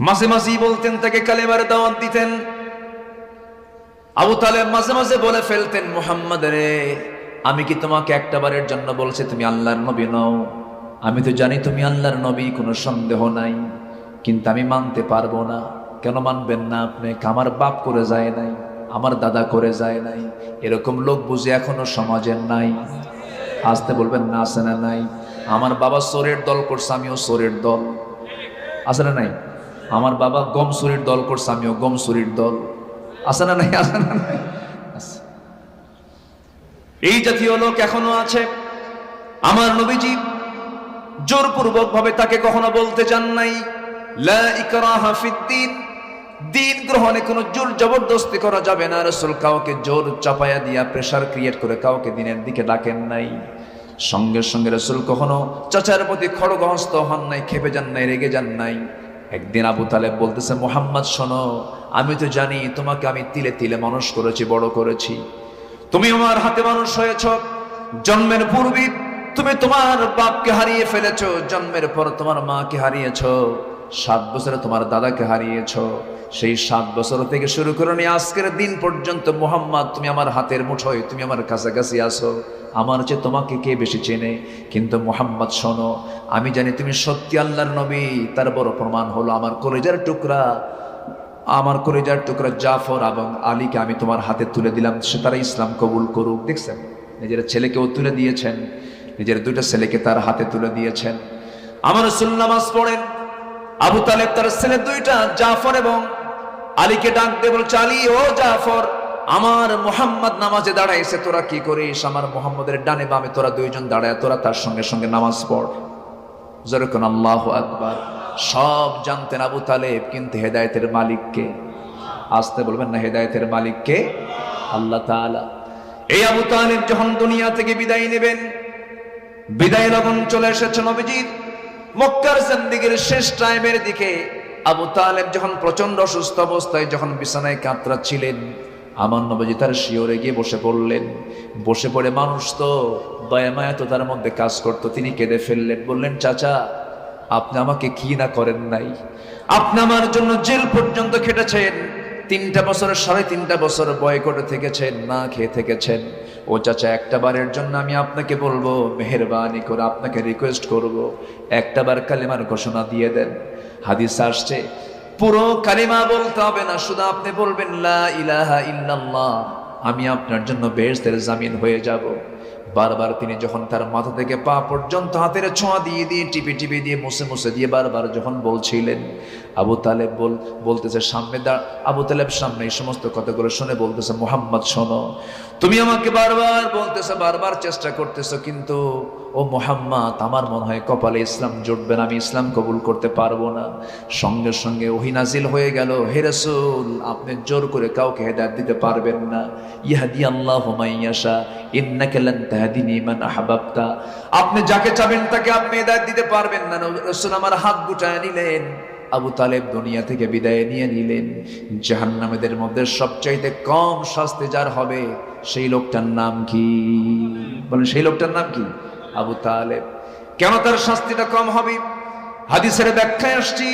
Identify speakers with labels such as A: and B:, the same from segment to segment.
A: মাঝে মাঝেই বলতেন, তাকে কালেমার দাওয়াত দিতেন। আবু তালেব মাঝে মাঝে বলে ফেলতেন, মোহাম্মদ রে, আমি কি তোমাকে একটা বারের জন্য বলছি, তুমি আল্লাহর নবী নও? আমি তো জানি তুমি আল্লাহর নবী, কোনো সন্দেহ নাই। কিন্তু আমি মানতে পারব না। কেন মানবেন না আপনি? আমার বাপ করে যায় নাই, আমার দাদা করে যায় নাই। এরকম লোক বুঝে এখনও সমাজের নাই। আসতে বলবেন না আসে না নাই? আমার বাবা সোরের দল করছে, আমিও সোরের দল। আছে না নাই? আমার বাবা গম সুরির দল করছে, আমিও গম সুরির দল। আছে না নাই? আছে না এই জাতীয় লোক এখনও আছে। আমার নবীজি জোরপূর্বক ভাবে তাকে কখনো বলতে চান নাই। দিন। গ্রহণে কোনো জোর জবরদস্তি করা যাবে না। রসুল কাউকে জোর চাপায়া দিয়া প্রেসার ক্রিয়েট করে কাউকে দিনের দিকে ডাকেন নাই। সঙ্গে সঙ্গে রসুল কখনো চাচার প্রতি খড়গহস্ত হন নাই, খেপে যান নাই, রেগে যান নাই। একদিন আবু তালেব বলতেছে, মোহাম্মদ, শোনো, আমি তো জানি তোমাকে আমি তিলে তিলে মানুষ করেছি, বড় করেছি। তুমি আমার হাতে মানুষ হয়েছ, জন্মের পূর্বে তুমি তোমার বাপকে হারিয়ে ফেলেছ, জন্মের পর তোমার মাকে হারিয়েছ। সাত বছরে তোমার দাদাকে হারিয়েছ। সেই সাত বছর থেকে শুরু করে নিয়ে আজকের দিন পর্যন্ত মোহাম্মদ, তুমি আমার হাতের মুঠোয়, তুমি আমার কাছাকাছি আসো আমার চেয়ে তোমাকে কে বেশি চেনে? কিন্তু মোহাম্মদ, শোনো, আমি জানি তুমি সত্যি আল্লাহর নবী। তার বড় প্রমাণ হলো আমার কলেজের টুকরা। আমার কলেজার টুকরা জাফর এবং আলীকে আমি তোমার হাতে তুলে দিলাম, সে তারা ইসলাম কবুল করুক। দেখছেন? নিজের ছেলেকেও তুলে দিয়েছেন। নিজের দুইটা ছেলেকে তার হাতে তুলে দিয়েছেন। আমার সুন্নামাজ পড়েন। আবু তালেব তার ছেলে দুইটা, জাফর এবং আলীকে ডাক দিয়ে আলী, ও জাফর, আমার মোহাম্মদ নামাজে দাঁড়াইছে, তোরা কি করিস? আমার মোহাম্মদের ডানে বামে তোরা দুইজন দাঁড়ায়, তোরা তার সঙ্গে সঙ্গে নামাজ পড়। যেরকম আল্লাহ আকবার। সব জানতেন আবু তালেব, কিন্তু হেদায়তের মালিককে আসতে বলবেন না, হেদায়তের মালিককে আল্লাহ তাআলা। এই আবু তালেব যখন দুনিয়া থেকে বিদায় নেবেন বিদায় লগন চলে এসেছে নবীজির। মক্কার জিন্দিগির শেষ টাইমের দিকে আবু তালেব যখন প্রচণ্ড অসুস্থ অবস্থায় যখন বিছানায় কাতরাচ্ছিলেন, আমার নবজি তার শিওরে গিয়ে বসে পড়লেন। বসে পড়ে মানুষ তো দয়া মায়া তো তার মধ্যে কাজ করতো, তিনি কেঁদে ফেললেন, বললেন, চাচা, আপনি আমাকে কি না করেন নাই? আপনি আমার জন্য জেল পর্যন্ত খেটেছেন, তিনটা বছর, সাড়ে তিনটা বছর বয়কটে থেকেছেন, না খেয়ে থেকেছেন। ও চাচা, একটা বারের জন্য আমি আপনাকে বলব, মেহরবানি করে আপনাকে রিকোয়েস্ট করব, একটা বার কালিমার ঘোষণা দিয়ে দেন। হাদিস আসছে, পুরো কালিমা বলতে হবে না, শুধু আপনি বলবেন, লা ইলাহা ইল্লাল্লাহ আমি আপনার জন্য বেহেশতের জামিন হয়ে যাব। বারবার তিনি যখন তার মাথা থেকে পা পর্যন্ত হাতের ছোঁয়া দিয়ে দিয়ে টিপে টিপে দিয়ে মুছে মুছে দিয়ে বারবার যখন বলছিলেন, আবু তালেব বল বলতেছে, সামনে দা আবু তালেব সামনে এই সমস্ত কথাগুলো শুনে বলতেছে, মোহাম্মদ, শোনো, তুমি আমাকে বারবার বলতেছে, বারবার চেষ্টা করতেছো, কিন্তু, ও মোহাম্মদ, আমার মনে হয় কপালে ইসলাম জুটবে না, আমি ইসলাম কবুল করতে পারব না। সঙ্গে সঙ্গে ওহিনাজিল হয়ে গেল, হে রসুল, আপনি জোর করে কাউকে হেদায়ত দিতে পারবেন না। ইহাদি আল্লাহ হুমাইয়াশা আপনি যাকে চাবেন তাকে আপনি হেদায়ত দিতে পারবেন না। রসুল আমার হাত গুটায় নিলেন, আবু তালেব দুনিয়া থেকে বিদায় নিয়ে নিলেন। জাহান্নামেদের মধ্যে সবচাইতে কম শাস্তি যার হবে সেই লোকটার নাম কি? বলেন, সেই লোকটার নাম কি? আবু তালেব। কেন তার শাস্তিটা কম হবে? হাদিসের ব্যাখ্যায় আসছি,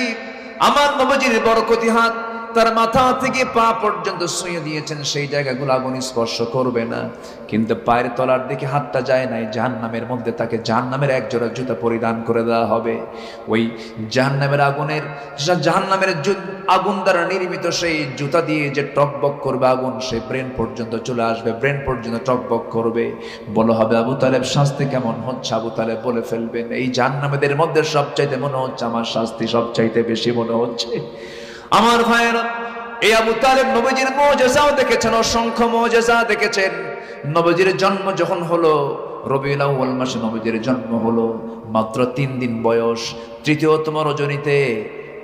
A: আমার নবজির বরকতি হাত তার মাথা থেকে পা পর্যন্ত শুয়ে দিয়েছেন, সেই জায়গাগুলো আগুন স্পর্শ করবে না। কিন্তু পায়ের তলার দিকে হাতটা যায় নাই, জাহান্নামের মধ্যে তাকে জাহান্নামের এক জোড়া জুতা পরিধান করে দেওয়া হবে। ওই জাহান্নামের আগুনের জাহান্নামের জু- আগুন দ্বারা নির্মিত সেই জুতা দিয়ে যে টকবক করবে আগুন, সে ব্রেন পর্যন্ত চলে আসবে, ব্রেন পর্যন্ত টকবক করবে। বলা হবে, আবু তালেব, শাস্তি কেমন হচ্ছে? আবু তালেব বলে ফেলবেন, এই জাহান্নামেদের মধ্যে সবচাইতে মনে হচ্ছে, আমার শাস্তি সবচাইতে বেশি মনে হচ্ছে। আমার ভাইয়েরা, এই আবু তালেব নবীজির মোজেজাও দেখেছেন, অসংখ্য মোজেজা দেখেছেন। নবীজির জন্ম যখন হলো, রবিউল আউ্বাল মাসে নবীজির জন্ম হলো, মাত্র তিন দিন বয়স। তৃতীয়তম রজনীতে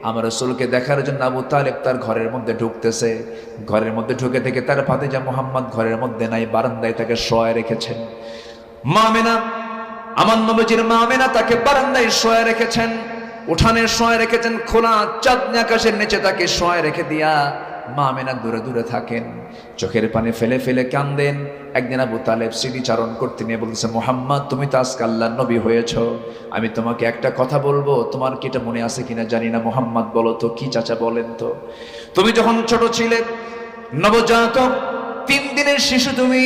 A: আমার রসুলকে দেখার জন্য আবু তালেব তার ঘরের মধ্যে ঢুকতেছে। ঘরের মধ্যে ঢুকে থেকে তার ফাতেজা মোহাম্মদ ঘরের মধ্যে নাই, বারান্দায় তাকে শোয়া রেখেছেন। মামেনা আমার নবীজির মামেনা তাকে বারান্দায় শোয়া রেখেছেন। উঠানের শোয়া রেখেছেন খোলা চাঁদনি আকাশের নিচে তাকে শোয়া রেখে দিয়া মা আমেনা দূরে দূরে থাকেন। চোখের পানি ফেলে ফেলে কান্দেন। একদিন আবু তালেব স্মৃতিচারণ করতে নিয়ে বলতেছে, মোহাম্মদ, তুমি তো আজকে আল্লাহ নবী হয়েছ। আমি তোমাকে একটা কথা বলব, তোমার কি এটা মনে আছে কিনা জানি না। মোহাম্মদ, বলো তো, কি চাচা বলেন তো? তুমি যখন ছোট ছিলে, নবজাতক, তিন দিনের শিশু তুমি।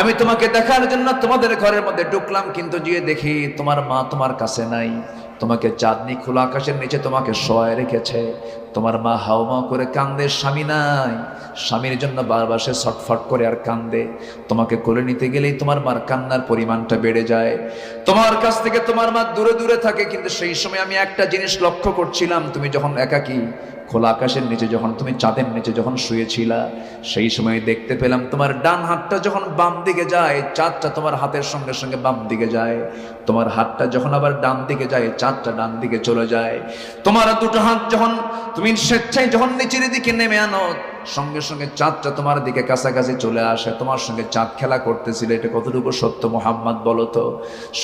A: আমি তোমাকে দেখার জন্য তোমাদের ঘরের মধ্যে ঢুকলাম, কিন্তু গিয়ে দেখি তোমার মা তোমার কাছে নাই। তোমাকে চাঁদনি খোলা আকাশের নিচে তোমাকে শোয়ায় রেখেছে। তোমার মা হাওমা করে কান্দে, স্বামী নাই। স্বামীর জন্য বারবার সে ছটফট করে আর কান্দে। তোমাকে কোলে নিতে গেলেই তোমার মার কান্নার পরিমাণটা বেড়ে যায়। তোমার কাছ থেকে তোমার মা দূরে দূরে থাকে, কিন্তু সেই সময় আমি একটা জিনিস লক্ষ্য করছিলাম। তুমি যখন একাকী খোলা আকাশের নিচে যখন তুমি চাঁদের নিচে যখন শুয়েছিলা, সেই সময় দেখতে পেলাম তোমার ডান হাতটা যখন বাম দিকে যায়, চাঁদটা তোমার হাতের সঙ্গে সঙ্গে বাম দিকে যায়। তোমার হাতটা যখন আবার ডান দিকে যায়, চাঁদটা ডান দিকে চলে যায়। তোমার দুটো হাত যখন তুমি স্বেচ্ছায় যখন নিচের দিকে নেমে আনো, সঙ্গে সঙ্গে চাঁদটা তোমার দিকে কাছাকাছি চলে আসে। তোমার সঙ্গে চাঁদ খেলা করতেছিল, এটা কতটুকু সত্য মোহাম্মদ বলো তো?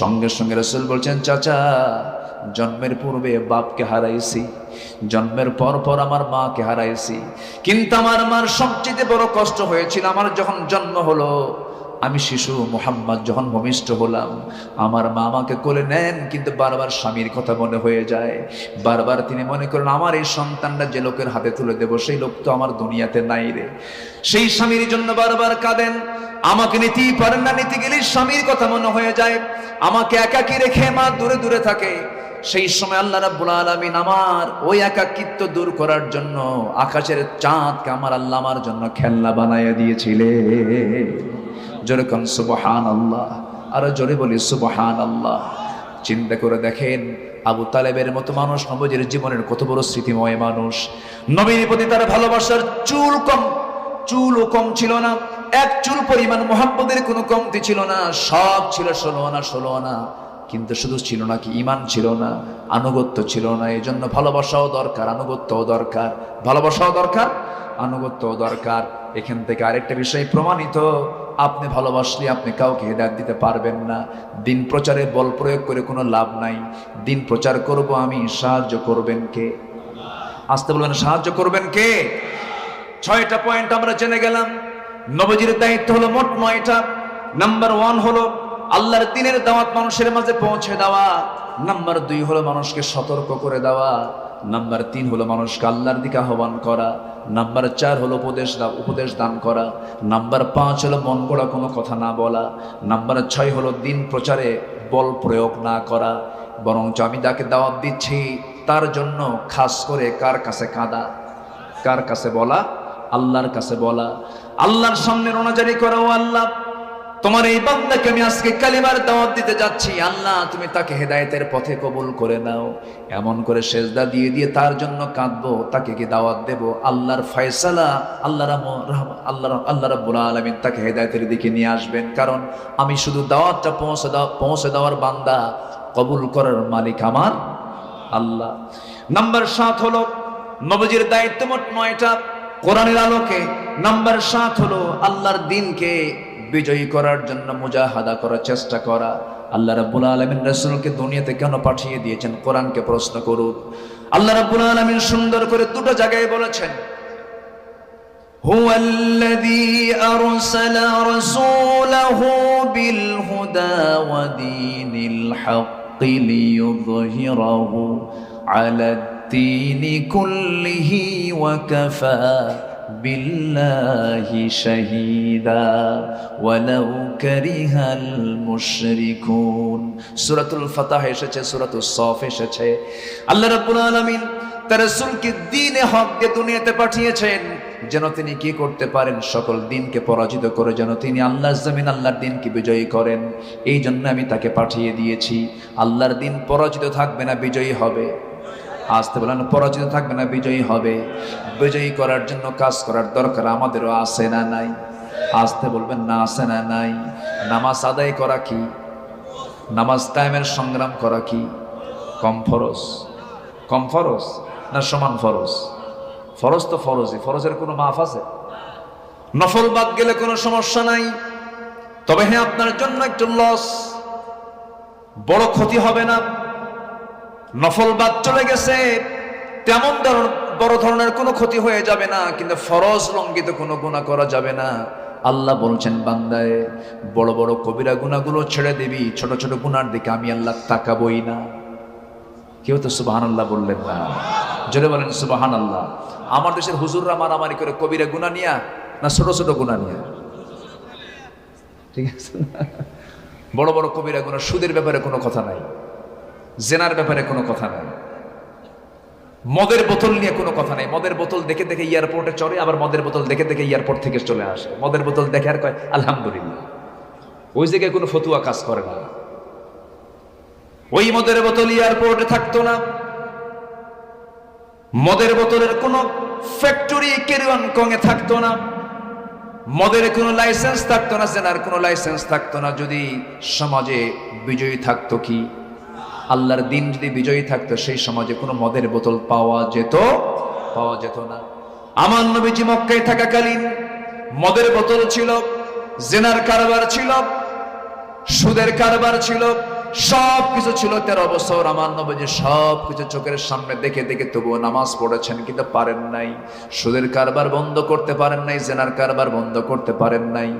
A: সঙ্গে সঙ্গে রসুল বলছেন, চাচা, জন্মের পূর্বে বাপকে হারাইছি। জন্মের পর পর আমার মাকে হারাইছি। কিন্তু আমার মার সবচেয়ে বড় কষ্ট হয়েছিল, আমার যখন জন্ম হলো, আমি শিশু মোহাম্মদ যখন ভূমিষ্ঠ হলাম, আমার মা আমাকে কোলে নেন, কিন্তু বারবার স্বামীর কথা মনে হয়ে যায়। বারবার তিনি মনে করেন, আমার এই সন্তানটা যে লোকের হাতে তুলে দেব, সেই লোক তো আমার দুনিয়াতে নাই রে। সেই স্বামীর জন্য বারবার কাঁদেন। আমাকে নিতেই পারেন না, নিতে গেলে স্বামীর কথা মনে হয়ে যায়। আমাকে একাকি রেখে মা দূরে দূরে থাকে। সেই সময় আল্লাহ রাব্বুল আলামিন আমার ওই একাকিত্ব দূর করার জন্য আকাশের চাঁদকে আমার আল্লাহ আমার জন্য খেলনা বানাইয়া দিয়েছিলে জোরে কন সুবহান আল্লাহ আরও জোরে বলি সুবহান আল্লাহ চিন্তা করে দেখেন, আবু তালেবের মতো মানুষ নবজির জীবনের কত বড় স্মৃতিময় মানুষ। নবীর প্রতি তার ভালোবাসার চুল কম, চুলও কম ছিল না, এক চুল পরিমাণ মোহাম্মদের কোনো কমতি ছিল না, সব ছিল ষোলো আনা ষোলো আনা। কিন্তু শুধু ছিল না কি ইমান ছিল না, আনুগত্য ছিল না। এই জন্য ভালোবাসাও দরকার, আনুগত্যও দরকার। ভালোবাসাও দরকার, আনুগত্যও দরকার। এখান থেকে আরেকটা বিষয় প্রমাণিত, আপনি ভালোবাসলে আপনি কাউকে হেদায়ত দিতে পারবেন না। দিন প্রচারে বল প্রয়োগ করে কোনো লাভ নাই। দিন প্রচার করব আমি, সাহায্য করবেন কে? আসতে বলবেন, সাহায্য করবেন কে? ছয়টা পয়েন্ট আমরা জেনে গেলাম। নবজির দায়িত্ব হলো মোট নয়টা। নাম্বার ওয়ান হলো আল্লাহর দিনের দাওয়াত মানুষের মাঝে পৌঁছে দেওয়া। নাম্বার দুই হলো মানুষকে সতর্ক করে দেওয়া। নাম্বার তিন হলো মানুষকে আল্লাহর দিকে আহ্বান করা। নাম্বার চার হলো উপদেশ উপদেশ দান করা। নাম্বার পাঁচ হলো মন গড়া কোনো কথা না বলা। নাম্বার ছয় হলো দিন প্রচারে বল প্রয়োগ না করা। বরঞ্চ আমি তাকে দাওয়াত দিচ্ছি, তার জন্য খাস করে কার কাছে কাঁদা? কার কাছে বলা? আল্লাহর কাছে বলা। আল্লাহর সামনে রোনাজারি করো আল্লাহ তোমার এই বান্দাকে আমি আজকে কালিমার দাওয়াত দিতে যাচ্ছি। আল্লাহ, তুমি তাকে হেদায়েতের পথে কবুল করে নাও। এমন করে সেজদা দিয়ে দিয়ে তার জন্য কাঁদবো, তাকে কি দাওয়াত দেব? আল্লাহর ফয়সালা আল্লাহ আল্লাহ আল্লাহ রাব্বুল আলামিন তাকে হেদায়েতের দিকে নিয়ে আসবেন। কারণ আমি শুধু দাওয়াতটা পৌঁছে দাও, পৌঁছে দেওয়ার বান্দা কবুল করার মালিক আমার আল্লাহ। নাম্বার সাত হলো নবজির দায়িত্ব মোট নয়টা কোরআনের আলোকে। নাম্বার সাত হলো আল্লাহর দিনকে বিজয়ী করার জন্য মুজাহাদা করার চেষ্টা করা আল্লাহ রাব্বুল আলামিন রাসূলকে দুনিয়াতে কেন পাঠিয়ে দিয়েছেন কোরআনকে প্রশ্ন করুন আল্লাহ রাব্বুল আলামিন সুন্দর করে দুটো জায়গায় বলেছেন هو الذي أرسل رسوله بالهدى ودين الحق ليظهره على الدين كله وكفى بالله شهيدا ولو كره المشركون سورة الفتح এসেছে সূরাতুল সফ এসেছে আল্লাহ রাব্বুল আলামিন তার রাসূলকে দ্বীনে হক দিয়ে দুনিয়াতে পাঠিয়েছেন যেন তিনি কি করতে পারেন সকল দিনকে পরাজিত করে যেন তিনি আল্লাহর জমিন আল্লাহর দিনকে বিজয়ী করেন এই জন্য আমি তাকে পাঠিয়ে দিয়েছি আল্লাহর দিন পরাজিত থাকবে না বিজয়ী হবে আসতে বলেন, পরাজিত থাকবে না, বিজয়ী হবে। বিজয়ী করার জন্য কাজ করার দরকার আমাদেরও আছে না নাই? আসতে বলবেন, না আছে না নাই? নামাজ আদায় করা কি? নামাজ টাইমের সংগ্রাম করা কি? কম ফরজ? কম ফরজ না সমান ফরজ? ফরজ তো ফরজই, ফরজের কোনো মাফ আছে? নফল বাদ গেলে কোনো সমস্যা নাই? তবে হ্যাঁ আপনার জন্য একটু লস বড় ক্ষতি হবে না। নফল বাদ চলে গেছে। তেমন বড় ধরনের কোনো ক্ষতি হয়ে যাবে না, কিন্তু ফরজ লঙ্ঘিত কোনো গুণা করা যাবে না। আল্লাহ বলছেন, বান্দায়, বড় বড় কবিরা গুণাগুলো ছেড়ে দিবি, ছোট ছোট গুনার দিকে আমি আল্লাহ তাকাবই না। কেউ তো সুবাহান আল্লাহ বললেন না। জোরে বলেন সুবাহান আল্লাহ আমার দেশের হুজুররা মারামারি করে কবিরা গুণা নিয়া না ছোট ছোট গুণা নিয়া? ঠিক আছে বড় বড় কবিরা গুণা সুদের ব্যাপারে কোনো কথা নাই। জেনার ব্যাপারে কোনো কথা নাই। মদের বোতল নিয়ে কোনো কথা নাই। মদের বোতল দেখে দেখে এয়ারপোর্টে চড়ে, আবার মদের বোতল দেখে দেখে এয়ারপোর্ট থেকে চলে আসে। মদের বোতল দেখে আর কয়, আলহামদুলিল্লাহ। ওই জায়গায় কোনো ফতুয়া কাজ করে না। ওই মদের বোতল এয়ারপোর্টে থাকতো না। মদের বোতলের কোনো ফ্যাক্টরি কেরিওয়ান কঙে থাকতো না। মদের কোনো লাইসেন্স থাকতো না, জেনার কোনো লাইসেন্স থাকতো না। যদি সমাজে বিজয়ী থাকতো কি? আল্লাহর দিন যদি বিজয়ী থাকতো, সেই সমাজে কোনো মদের বোতল পাওয়া যেত পাওয়া যেত না। আমার নবীজি মক্কায় থাকাকালীন মদের বোতল ছিল, জেনার কারবার ছিল, সুদের কারবার ছিল সব কিছু ছিল তেরো বছর। আমার নবীজি সব কিছু চোখের সামনে দেখে দেখে তবুও নামাজ পড়েছেন, কিন্তু পারেন নাই। সুদের কারবার বন্ধ করতে পারেন নাই, জেনার কারবার বন্ধ করতে পারেন নাই।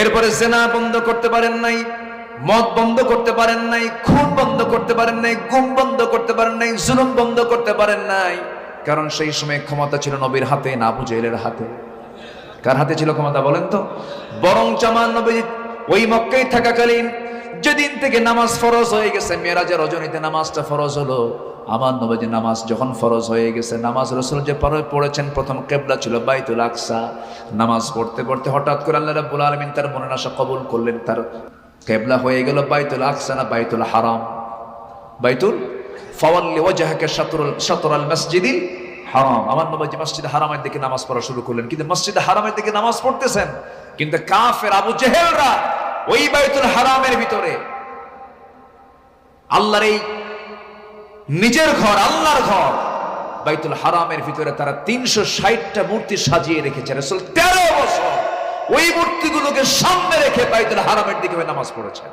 A: এরপরে জেনা বন্ধ করতে পারেন নাই। মদ বন্ধ করতে পারেন নাই, খুন বন্ধ করতে পারেন নাই, গুম বন্ধ করতে পারেন নাই, জুলুম বন্ধ করতে পারেন নাই। কারণ সেই সময় ক্ষমতা ছিল নবীর হাতে, না আবু জেলের হাতে। কার হাতে ছিল ক্ষমতা বলেন তো? বরং জামান নবী ওই মক্কায় থাকাকালীন যেদিন থেকে নামাজ ফরজ হয়ে গেছে, মেয়েরাজের রজনীতে নামাজটা ফরজ হলো। আমার নবীজি নামাজ যখন ফরজ হয়ে গেছে, নামাজ রসুল যে পড়েছেন, প্রথম কেবলা ছিল বাইতুল আকসা। নামাজ পড়তে পড়তে হঠাৎ করে আল্লাহ রাব্বুল আলামিন তার মনের আশা কবুল করলেন, তার কেবলা হয়ে গেল বাইতুল আকসা না বাইতুল হারাম? বাইতুল? ফাওয়াল্লি ওয়াজহাকা শাতরুল, শাতরাল মসজিদিল হারাম। আমার নবী মসজিদ হারামের দিকে নামাজ পড়া শুরু করলেন। কিন্তু মসজিদ হারামের দিকে নামাজ পড়তেছেন। কিন্তু কাফের আবু জেহেলরা ওই বাইতুল হারামের ভিতরে আল্লাহর এই নিজের ঘর, আল্লাহর ঘর, বাইতুল হারামের ভিতরে তারা তিনশো ষাটটা মূর্তি সাজিয়ে রেখেছে। রসুল তেরো ওই মূর্তিগুলোকে সামনে রেখে বাইতুল হারামের দিকে নামাজ পড়েছেন।